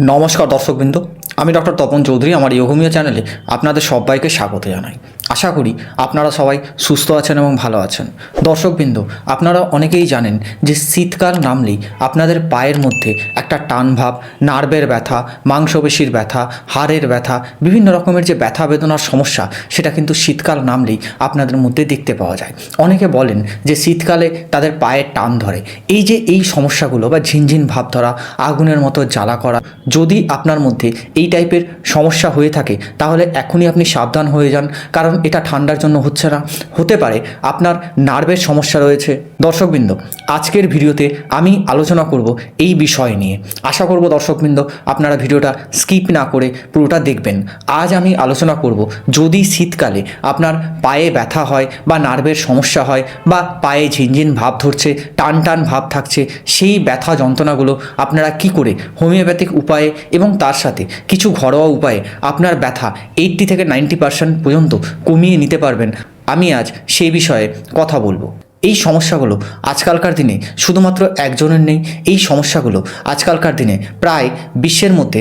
নমস্কার দর্শকবৃন্দ আমি ডক্টর তপন চৌধুরী আমার ইয়োগমীয় চ্যানেলে আপনাদের সবাইকে স্বাগত জানাই। আশা করি আপনারা সবাই সুস্থ আছেন এবং ভালো আছেন। দর্শকবৃন্দ, আপনারা অনেকেই জানেন যে শীতকাল নামলেই আপনাদের পায়ের মধ্যে একটা টান ভাব নার্ভের ব্যথা, মাংসপেশির ব্যথা, হাড়ের ব্যথা, বিভিন্ন রকমের যে ব্যথা বেদনার সমস্যা, সেটা কিন্তু শীতকাল নামলেই আপনাদের মধ্যে দেখতে পাওয়া যায়। অনেকে বলেন যে শীতকালে তাদের পায়ের টান ধরে। এই যে এই সমস্যাগুলো বা ঝিনঝিন ভাব ধরা, আগুনের মতো জ্বালা করা, যদি আপনার মধ্যে এই টাইপের সমস্যা হয়ে থাকে, তাহলে এখনই আপনি সাবধান হয়ে যান। কারণ এটা ঠান্ডার জন্য হচ্ছে না। হতে পারে আপনার নার্ভের সমস্যা রয়েছে। দর্শকবৃন্দ, আজকের ভিডিওতে আমি আলোচনা করব এই বিষয় নিয়ে। আশা করব দর্শকবৃন্দ, আপনারা ভিডিওটা স্কিপ না করে পুরোটা দেখবেন। আজ আমি আলোচনা করব যদি শীতকালে আপনার পায়ে ব্যথা হয় বা নার্ভের সমস্যা হয় বা পায়ে ঝিনঝিন ভাব ধরছে, টান টান ভাব থাকছে, সেই ব্যথা যন্ত্রণাগুলো আপনারা কি করে হোমিওপ্যাথিক উপায়ে এবং তার সাথে কিছু ঘরোয়া উপায়ে আপনার ব্যথা এইট্টি থেকে নাইনটি পার্সেন্ট পর্যন্ত কমিয়ে নিতে পারবেন। আমি আজ সেই বিষয়ে কথা বলব। এই সমস্যাগুলো আজকালকার দিনে শুধুমাত্র একজনের নেই, এই সমস্যাগুলো আজকালকার দিনে প্রায় বিশ্বের মধ্যে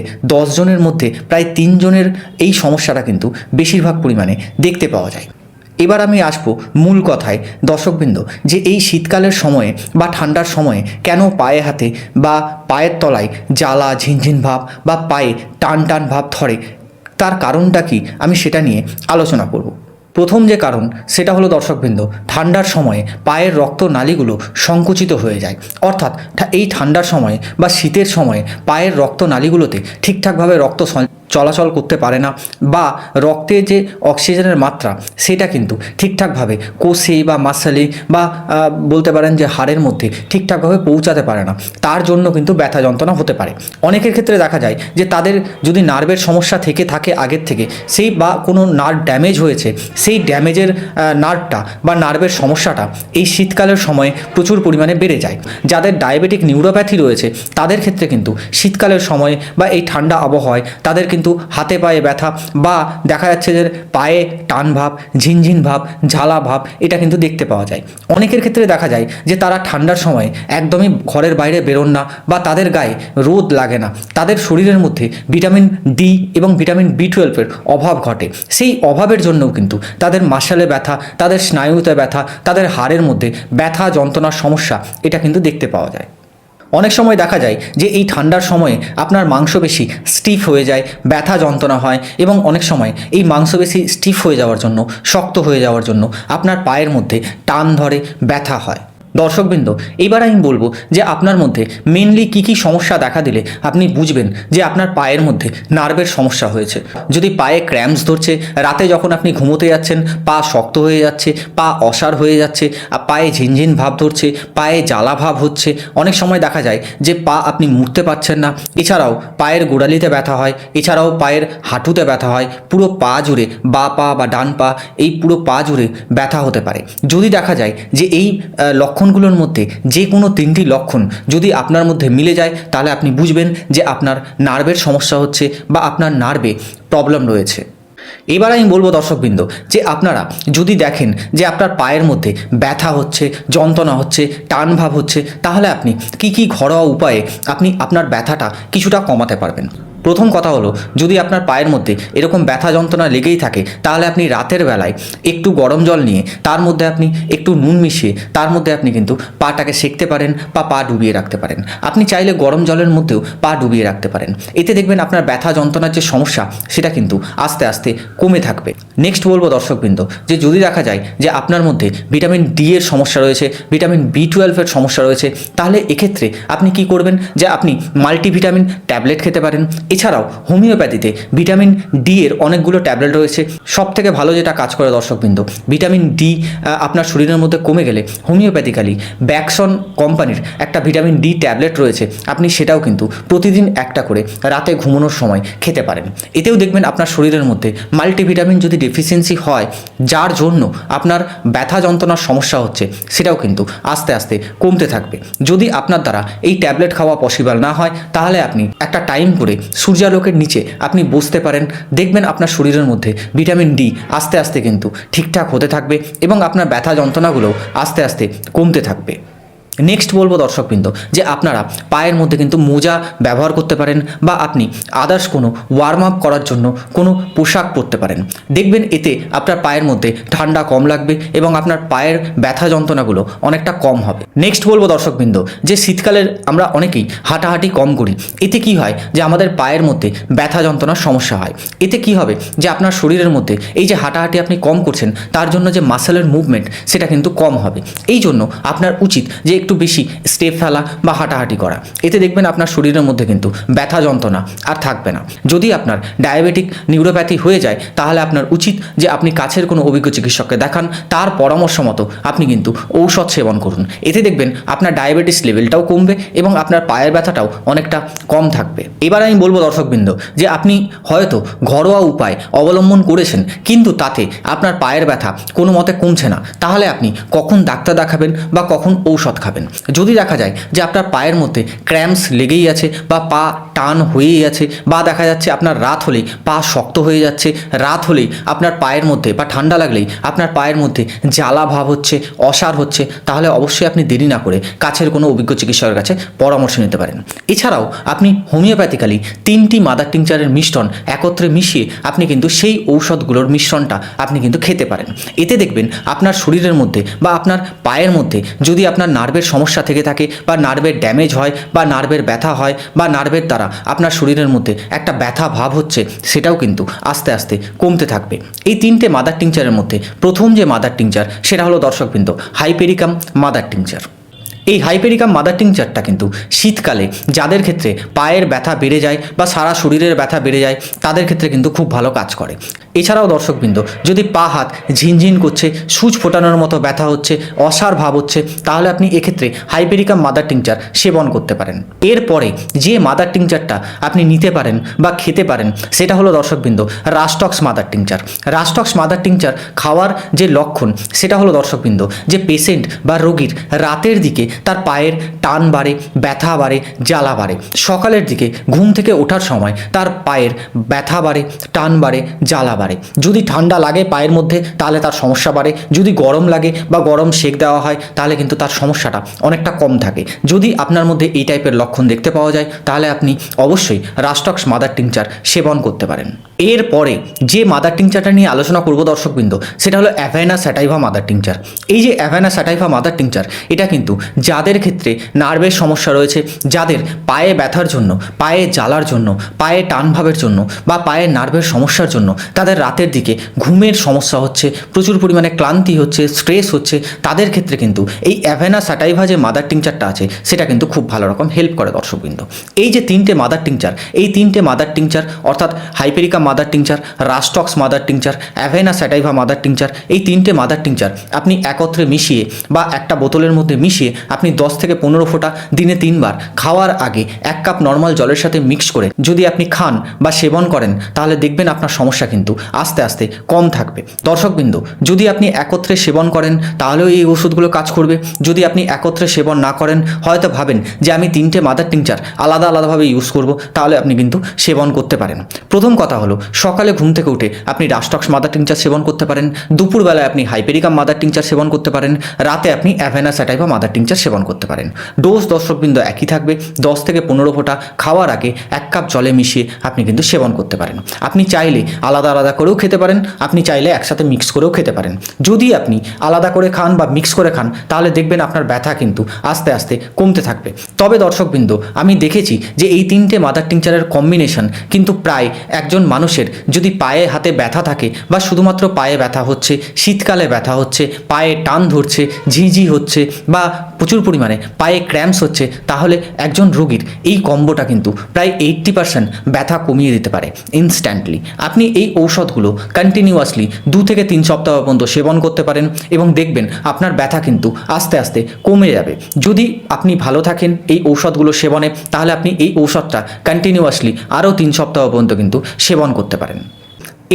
জনের মধ্যে, প্রায় তিনজনের এই সমস্যাটা কিন্তু বেশিরভাগ পরিমাণে দেখতে পাওয়া যায়। এবার আমি আসব মূল কথায় দর্শকবৃন্দ, যে এই শীতকালের সময়ে বা ঠান্ডার সময়ে কেন পায়ে হাতে বা পায়ের তলায় জ্বালা, ঝিনঝিন ভাব বা পায়ে টান টান ভাব ধরে তার কারণটা কি? আমি সেটা নিয়ে আলোচনা করব। প্রথম যে কারণ, সেটা হলো দর্শকবৃন্দ, ঠান্ডার সময়ে পায়ের রক্ত নালীগুলো সংকুচিত হয়ে যায়। অর্থাৎ এই ঠান্ডার সময়ে বা শীতের সময়ে পায়ের রক্ত নালীগুলোতে ঠিকঠাকভাবে রক্ত চলাচল করতে পারে না বা রক্তে যে অক্সিজেনের মাত্রা, সেটা কিন্তু ঠিকঠাকভাবে কোষে বা মাসালে বা বলতে পারেন যে হাড়ের মধ্যে ঠিকঠাকভাবে পৌঁছাতে পারে না। তার জন্য কিন্তু ব্যথা যন্ত্রণা হতে পারে। অনেকের ক্ষেত্রে দেখা যায় যে তাদের যদি নার্ভের সমস্যা থেকে থাকে আগের থেকে, সেই বা কোনো নার্ভ ড্যামেজ হয়েছে, সেই ড্যামেজের নার্ভটা বা নার্ভের সমস্যাটা এই শীতকালের সময়ে প্রচুর পরিমাণে বেড়ে যায়। যাদের ডায়াবেটিক নিউরোপ্যাথি রয়েছে, তাদের ক্ষেত্রে কিন্তু শীতকালের সময় বা এই ঠান্ডা আবহাওয়ায় তাদের কিন্তু হাতে পায়ে ব্যথা বা দেখা যাচ্ছে যে পায়ে টান ভাব, ঝিনঝিন ভাব ঝালা ভাব, এটা কিন্তু দেখতে পাওয়া যায়। অনেকের ক্ষেত্রে দেখা যায় যে তারা ঠান্ডার সময় একদমই ঘরের বাইরে বেরোন না বা তাদের গায়ে রোদ লাগে না। তাদের শরীরের মধ্যে ভিটামিন ডি এবং ভিটামিন বি টুয়েলভের অভাব ঘটে। সেই অভাবের জন্যও কিন্তু তাদের মাসালে ব্যথা, তাদের স্নায়ুতে ব্যথা, তাদের হাড়ের মধ্যে ব্যথা, যন্ত্রণার সমস্যা, এটা কিন্তু দেখতে পাওয়া যায়। অনেক সময় দেখা যায় যে এই ঠান্ডার সময়ে আপনার মাংসপেশি স্টিফ হয়ে যায়, ব্যথা যন্ত্রণা হয় এবং অনেক সময় এই মাংসপেশি স্টিফ হয়ে যাওয়ার জন্য, শক্ত হয়ে যাওয়ার জন্য আপনার পায়ের মধ্যে টান ধরে, ব্যথা হয়। দর্শকবৃন্দ এবার আমি বলব যে আপনার মধ্যে মেনলি কী কী সমস্যা দেখা দিলে আপনি বুঝবেন যে আপনার পায়ের মধ্যে নার্ভের সমস্যা হয়েছে। যদি পায়ে ক্র্যাম্পস ধরছে রাতে যখন আপনি ঘুমোতে যাচ্ছেন পা শক্ত হয়ে যাচ্ছে পা অসার হয়ে যাচ্ছে আর পায়ে ঝিনঝিন ভাব ধরছে পায়ে জ্বালা ভাব হচ্ছে অনেক সময় দেখা যায় যে পা আপনি মুড়তে পারছেন না। এছাড়াও পায়ের গোড়ালিতে ব্যথা হয় এছাড়াও পায়ের হাঁটুতে ব্যথা হয় পুরো পা জুড়ে বা পা বা ডান পা এই পুরো পা জুড়ে ব্যথা হতে পারে। যদি দেখা যায় যে এই আহ, লক্ষণগুলোর মধ্যে যে কোনো তিনটি লক্ষণ যদি আপনার মধ্যে মিলে যায়, তাহলে আপনি বুঝবেন যে আপনার নার্ভের সমস্যা হচ্ছে বা আপনার নার্ভে প্রবলেম রয়েছে। এবার আমি বলব দর্শকবৃন্দ যে আপনারা যদি দেখেন যে আপনার পায়ের মধ্যে ব্যথা হচ্ছে, যন্ত্রণা হচ্ছে টান ভাব হচ্ছে, তাহলে আপনি কি কি ঘরোয়া উপায়ে আপনি আপনার ব্যথাটা কিছুটা কমাতে পারবেন। প্রথম কথা হলো, যদি আপনার পায়ের মধ্যে এরকম ব্যথা যন্ত্রণা লেগেই থাকে, তাহলে আপনি রাতের বেলায় একটু গরম জল নিয়ে, তার মধ্যে আপনি একটু নুন মিশিয়ে, তার মধ্যে আপনি কিন্তু পাটাকে সেঁকতে পারেন বা পা ডুবিয়ে রাখতে পারেন। আপনি চাইলে গরম জলের মধ্যেও পা ডুবিয়ে রাখতে পারেন। এতে দেখবেন আপনার ব্যথা যন্ত্রণার যে সমস্যা, সেটা কিন্তু আস্তে আস্তে কমে থাকবে। নেক্সট বলব দর্শকবৃন্দ, যে যদি দেখা যায় যে আপনার মধ্যে ভিটামিন ডি এর সমস্যা রয়েছে, ভিটামিন বি টুয়েলভের সমস্যা রয়েছে, তাহলে এক্ষেত্রে আপনি কি করবেন? যে আপনি মাল্টিভিটামিন ট্যাবলেট খেতে পারেন এছাড়াও হোমিওপ্যাথিতে ভিটামিন ডি এর অনেকগুলো ট্যাবলেট রয়েছে। সব থেকে ভালো যেটা কাজ করে দর্শকবৃন্দ, ভিটামিন ডি আপনার শরীরের মধ্যে কমে গেলে হোমিওপ্যাথিক্যালি ব্যাকসন কোম্পানির একটা ভিটামিন ডি ট্যাবলেট রয়েছে, আপনি সেটাও কিন্তু প্রতিদিন একটা করে রাতে ঘুমানোর সময় খেতে পারেন। এতেও দেখবেন আপনার শরীরের মধ্যে মাল্টিভিটামিন যদি ডেফিসিয়েন্সি হয়, যার জন্য আপনার ব্যথা যন্ত্রণার সমস্যা হচ্ছে, সেটাও কিন্তু আস্তে আস্তে কমতে থাকবে। যদি আপনার দ্বারা এই ট্যাবলেট খাওয়া পসিবল না হয়, তাহলে আপনি একটা টাইম করে সূর্যালোকের নিচে আপনি বসতে পারেন, দেখবেন আপনার শরীরের মধ্যে ভিটামিন ডি আস্তে আস্তে কিন্তু ঠিকঠাক হতে থাকবে এবং আপনার ব্যথা যন্ত্রণাগুলোও আস্তে আস্তে কমতে থাকবে। নেক্সট বলব দর্শকবৃন্দ, যে আপনারা পায়ের মধ্যে কিন্তু মোজা ব্যবহার করতে পারেন বা আপনি আদার্স কোনো ওয়ার্ম আপ করার জন্য কোনো পোশাক পরতে পারেন। দেখবেন এতে আপনার পায়ের মধ্যে ঠান্ডা কম লাগবে এবং আপনার পায়ের ব্যথা যন্ত্রণাগুলো অনেকটা কম হবে। নেক্সট বলব দর্শকবৃন্দ, যে শীতকালের আমরা অনেকেই হাঁটাহাঁটি কম করি, এতে কি হয় যে আমাদের পায়ের মধ্যে ব্যথা যন্ত্রণার সমস্যা হয়। এতে কি হবে যে আপনার শরীরের মধ্যে এই যে হাঁটাহাঁটি আপনি কম করছেন, তার জন্য যে মাসেলের মুভমেন্ট সেটা কিন্তু কম হবে। এই জন্য আপনার উচিত যে একটু বেশি স্টেপ ফেলা বা হাঁটাহাঁটি করা। এতে দেখবেন আপনার শরীরের মধ্যে কিন্তু ব্যথা যন্ত্রণা আর থাকবে না। যদি আপনার ডায়াবেটিক নিউরোপ্যাথি হয়ে যায়, তাহলে আপনার উচিত যে আপনি কাছের কোনো অভিজ্ঞ চিকিৎসককে দেখান, তার পরামর্শ মতো আপনি কিন্তু ঔষধ সেবন করুন। এতে দেখবেন আপনার ডায়াবেটিস লেভেলটাও কমবে এবং আপনার পায়ের ব্যথাটাও অনেকটা কম থাকবে। এবার আমি বলব দর্শকবৃন্দ, যে আপনি হয়তো ঘরোয়া উপায় অবলম্বন করেছেন, কিন্তু তাতে আপনার পায়ের ব্যথা কোনো মতে কমছে না। তাহলে আপনি কখন ডাক্তার দেখাবেন বা কখন ঔষধ খাবেন? যদি দেখা যায় যে আপনার পায়ের মধ্যে ক্র্যাম্পস লেগেই আছে বা পা টান হয়েই আছে বা দেখা যাচ্ছে আপনার রাত হলেই পা শক্ত হয়ে যাচ্ছে, রাত হলেই আপনার পায়ের মধ্যে বা ঠান্ডা লাগলেই আপনার পায়ের মধ্যে জ্বালা ভাব হচ্ছে, অসার হচ্ছে, তাহলে অবশ্যই আপনি দেরি না করে কাছের কোনো অভিজ্ঞ চিকিৎসকের কাছে পরামর্শ নিতে পারেন। এছাড়াও আপনি হোমিওপ্যাথিক্যালি তিনটি মাদার টিংচারের মিশ্রণ একত্রে মিশিয়ে আপনি কিন্তু সেই ঔষধগুলোর মিশ্রণটা আপনি কিন্তু খেতে পারেন। এতে দেখবেন আপনার শরীরের মধ্যে বা আপনার পায়ের মধ্যে যদি আপনার নার্ভের সমস্যা থেকে থাকে বা নার্ভের ড্যামেজ হয় বা নার্ভের ব্যথা হয় বা নার্ভের দ্বারা আপনার শরীরের মধ্যে একটা ব্যথা ভাব হচ্ছে সেটাও কিন্তু আস্তে আস্তে কমতে থাকবে। এই তিনটে মাদার টিংচারের মধ্যে প্রথম যে মাদার টিংচার সেটা হলো দর্শকবৃন্দ হাইপেরিকাম মাদার টিংচার এই হাইপেরিকাম মাদার টিংচারটা কিন্তু শীতকালে যাদের ক্ষেত্রে পায়ের ব্যথা বেড়ে যায় বা সারা শরীরের ব্যথা বেড়ে যায়, তাদের ক্ষেত্রে কিন্তু খুব ভালো কাজ করে। এছাড়াও দর্শকবৃন্দ, যদি পা হাত ঝিনঝিন করছে, সুচ ফোটানোর মতো ব্যথা হচ্ছে, অসার ভাব হচ্ছে, তাহলে আপনি এক্ষেত্রে হাইপেরিকাম মাদার টিংচার সেবন করতে পারেন। এরপরে যে মাদার টিংচারটা আপনি নিতে পারেন বা খেতে পারেন, সেটা হলো দর্শকবৃন্দ rhus tox mother tincture. Rhus tox mother tincture খাওয়ার যে লক্ষণ, সেটা হলো দর্শকবৃন্দ, যে পেশেন্ট বা রোগীর রাতের দিকে তার পায়ের টান বাড়ে, ব্যথা বাড়ে, জ্বালা বাড়ে। সকালের দিকে ঘুম থেকে ওঠার সময় তার পায়ের ব্যথা বাড়ে, টান বাড়ে, জ্বালা বাড়ে। যদি ঠান্ডা লাগে পায়ের মধ্যে, তাহলে তার সমস্যা বাড়ে। যদি গরম লাগে বা গরম সেক দেওয়া হয়, তাহলে কিন্তু তার সমস্যাটা অনেকটা কম থাকে। যদি আপনার মধ্যে এই টাইপের লক্ষণ দেখতে পাওয়া যায়, তাহলে আপনি অবশ্যই রাস্টক্স মাদার টিংচার সেবন করতে পারেন। এরপরে যে মাদার টিংচারটা নিয়ে আলোচনা করব দর্শকবৃন্দ, সেটা হলো অ্যাভাইনা স্যাটাইভা মাদার টিংচার। এই যে অ্যাভাইনা স্যাটাইভা মাদার টিংচার, এটা কিন্তু যাদের ক্ষেত্রে নার্ভের সমস্যা রয়েছে, যাদের পায়ে ব্যথার জন্য, পায়ে জ্বালার জন্য, পায়ে টানভাবের জন্য বা পায়ের নার্ভের সমস্যার জন্য, তাদের রাতের দিকে ঘুমের সমস্যা হচ্ছে, প্রচুর পরিমাণে ক্লান্তি হচ্ছে স্ট্রেস হচ্ছে, তাদের ক্ষেত্রে কিন্তু এই অ্যাভেনা স্যাটাইভা যে মাদার টিংচারটা আছে, সেটা কিন্তু খুব ভালো রকম হেল্প করে দর্শকবৃন্দ। এই যে তিনটে মাদার টিংচার এই তিনটে মাদার টিংচার অর্থাৎ hypericum mother tincture rhus tox mother tincture avena sativa mother tincture এই তিনটে মাদার টিংচার আপনি একত্রে মিশিয়ে বা একটা বোতলের মধ্যে মিশিয়ে আপনি দশ থেকে পনেরো ফোঁটা দিনে তিনবার খাওয়ার আগে এক কাপ নর্মাল জলের সাথে মিক্স করে যদি আপনি খান বা সেবন করেন, তাহলে দেখবেন আপনার সমস্যা কিন্তু আস্তে আস্তে কম থাকবে। দর্শকবৃন্দ, যদি আপনি একত্রে সেবন করেন, তাহলেও এই ওষুধগুলো কাজ করবে। যদি আপনি একত্রে সেবন না করেন, হয়তো ভাবেন যে আমি তিনটে মাদার টিংচার আলাদা আলাদাভাবে ইউজ করব, তাহলে আপনি কিন্তু সেবন করতে পারেন। প্রথম কথা হলো, সকালে ঘুম থেকে উঠে আপনি রাস্টক্স মাদার টিংচার সেবন করতে পারেন। দুপুরবেলায় আপনি হাইপেরিকাম মাদার টিংচার সেবন করতে পারেন। রাতে আপনি অ্যাভেনা স্যাটাইভা মাদার টিংচার সেবন করতে পারেন। ডোজ দর্শকবৃন্দ একই থাকবে, দশ থেকে পনেরো ফোঁটা খাওয়ার আগে এক কাপ জলে মিশিয়ে আপনি কিন্তু সেবন করতে পারেন। আপনি চাইলে আলাদা আলাদা করেও খেতে পারেন। আপনি চাইলে একসাথে মিক্স করেও খেতে পারেন। যদি আপনি আলাদা করে খান বা মিক্স করে খান, তাহলে দেখবেন আপনার ব্যথা কিন্তু আস্তে আস্তে কমতে থাকবে। তবে দর্শকবৃন্দ, আমি দেখেছি যে এই তিনটে মাদার টিংচারের কম্বিনেশন কিন্তু প্রায় একজন মানুষের যদি পায়ে হাতে ব্যথা থাকে বা শুধুমাত্র পায়ে ব্যথা হচ্ছে, শীতকালে ব্যথা হচ্ছে, পায়ে টান ধরছে, ঝিঝি হচ্ছে বা প্রচুর পরিমাণে পায়ে ক্র্যাম্পস হচ্ছে, তাহলে একজন রোগীর এই কম্বোটা কিন্তু প্রায় এইট্টি পার্সেন্ট ব্যথা কমিয়ে দিতে পারে ইনস্ট্যান্টলি আপনি এই ঔষধগুলো কন্টিনিউয়াসলি দু থেকে তিন সপ্তাহ পর্যন্ত সেবন করতে পারেন এবং দেখবেন আপনার ব্যথা কিন্তু আস্তে আস্তে কমে যাবে। যদি আপনি ভালো থাকেন এই ঔষধগুলো সেবনে, তাহলে আপনি এই ঔষধটা কন্টিনিউয়াসলি আরও তিন সপ্তাহ পর্যন্ত কিন্তু সেবন করতে পারেন।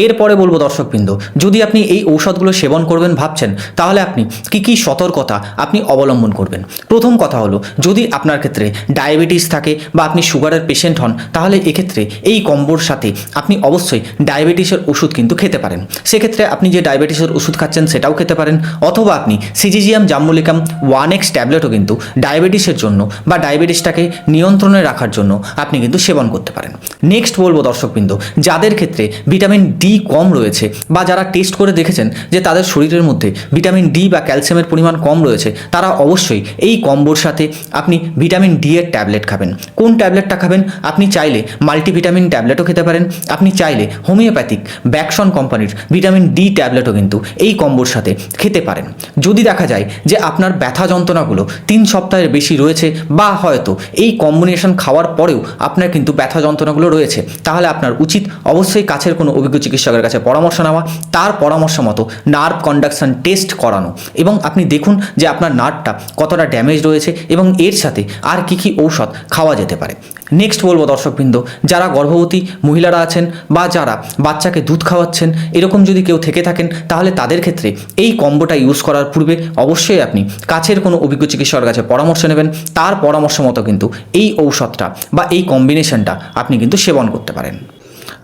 এরপরে বলব দর্শকবৃন্দ, যদি আপনি এই ঔষধগুলো সেবন করবেন ভাবছেন, তাহলে আপনি কি কি সতর্কতা আপনি অবলম্বন করবেন? প্রথম কথা হলো, যদি আপনার ক্ষেত্রে ডায়াবেটিস থাকে বা আপনি সুগারের পেশেন্ট হন, তাহলে এক্ষেত্রে এই কম্বোর সাথে আপনি অবশ্যই ডায়াবেটিসের ওষুধ কিন্তু খেতে পারেন। সেক্ষেত্রে আপনি যে ডায়াবেটিসের ওষুধ খাচ্ছেন, সেটাও খেতে পারেন। অথবা আপনি সিজিজিয়াম জাম্বুলিকাম ওয়ান এক্স ট্যাবলেটও কিন্তু ডায়াবেটিসের জন্য বা ডায়াবেটিসটাকে নিয়ন্ত্রণে রাখার জন্য আপনি কিন্তু সেবন করতে পারেন। নেক্সট বলব দর্শকবৃন্দ, যাদের ক্ষেত্রে ভিটামিন ডি কম রয়েছে বা যারা টেস্ট করে দেখেছেন যে তাদের শরীরের মধ্যে ভিটামিন ডি বা ক্যালসিয়ামের পরিমাণ কম রয়েছে, তারা অবশ্যই এই কম্বোর সাথে আপনি ভিটামিন ডি এর ট্যাবলেট খাবেন। কোন ট্যাবলেটটা খাবেন? আপনি চাইলে মাল্টিভিটামিন ট্যাবলেটও খেতে পারেন। আপনি চাইলে হোমিওপ্যাথিক ব্যাকসন কোম্পানির ভিটামিন ডি ট্যাবলেটও কিন্তু এই কম্বোর সাথে খেতে পারেন। যদি দেখা যায় যে আপনার ব্যথা যন্ত্রণাগুলো তিন সপ্তাহের বেশি রয়েছে বা হয়তো এই কম্বিনেশন খাওয়ার পরেও আপনার কিন্তু ব্যথা যন্ত্রণাগুলো রয়েছে, তাহলে আপনার উচিত অবশ্যই কাছের কোনো অভিজ্ঞ চিকিৎসকের কাছে পরামর্শ নেওয়া, তার পরামর্শ মতো নার্ভ কন্ডাকশন টেস্ট করানো এবং আপনি দেখুন যে আপনার নার্ভটা কতটা ড্যামেজ রয়েছে এবং এর সাথে আর কি কি ঔষধ খাওয়া যেতে পারে। নেক্সট বলব দর্শকবৃন্দ, যারা গর্ভবতী মহিলারা আছেন বা যারা বাচ্চাকে দুধ খাওয়াচ্ছেন, এরকম যদি কেউ থেকে থাকেন, তাহলে তাদের ক্ষেত্রে এই কম্বোটা ইউজ করার পূর্বে অবশ্যই আপনি কাছের কোনো অভিজ্ঞ চিকিৎসকের কাছে পরামর্শ নেবেন। তার পরামর্শ মতো কিন্তু এই ঔষধটা বা এই কম্বিনেশনটা আপনি কিন্তু সেবন করতে পারেন।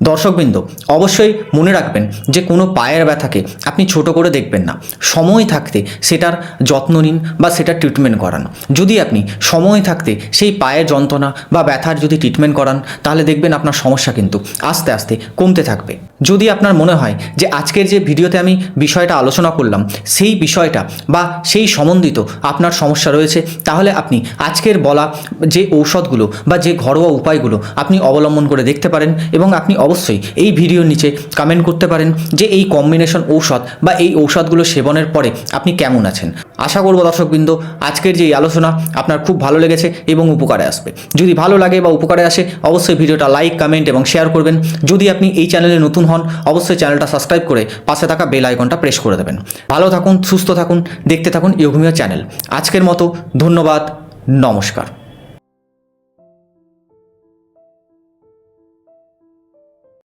দর্শকবৃন্দ, অবশ্যই মনে রাখবেন যে কোনো পায়ের ব্যথাকে আপনি ছোট করে দেখবেন না। সময় থাকতে সেটার যত্ন নিন বা সেটার ট্রিটমেন্ট করান। যদি আপনি সময় থাকতে সেই পায়ের যন্ত্রণা বা ব্যথার যদি ট্রিটমেন্ট করান, তাহলে দেখবেন আপনার সমস্যা কিন্তু আস্তে আস্তে কমতে থাকবে। যদি আপনার মনে হয় যে আজকের যে ভিডিওতে আমি বিষয়টা আলোচনা করলাম, সেই বিষয়টা বা সেই সম্বন্ধিত আপনার সমস্যা রয়েছে, তাহলে আপনি আজকের বলা যে ঔষধগুলো বা যে ঘরোয়া উপায়গুলো আপনি অবলম্বন করে দেখতে পারেন এবং আপনি অবশ্যই এই ভিডিওর নিচে কমেন্ট করতে পারেন যে এই কম্বিনেশন ঔষধ বা এই ঔষধগুলো সেবনের পরে আপনি কেমন আছেন। আশা করব দর্শকবৃন্দ, আজকের যে আলোচনা আপনার খুব ভালো লেগেছে এবং উপকারে আসবে। যদি ভালো লাগে বা উপকারে আসে, অবশ্যই ভিডিওটা লাইক কমেন্ট এবং শেয়ার করবেন। যদি আপনি এই চ্যানেলে নতুন হন, অবশ্যই চ্যানেলটা সাবস্ক্রাইব করে পাশে থাকা বেল আইকনটা প্রেস করে দেবেন। ভালো থাকুন, সুস্থ থাকুন, দেখতে থাকুন ইয়োগমিয়া চ্যানেল আজকের মতো, ধন্যবাদ, নমস্কার।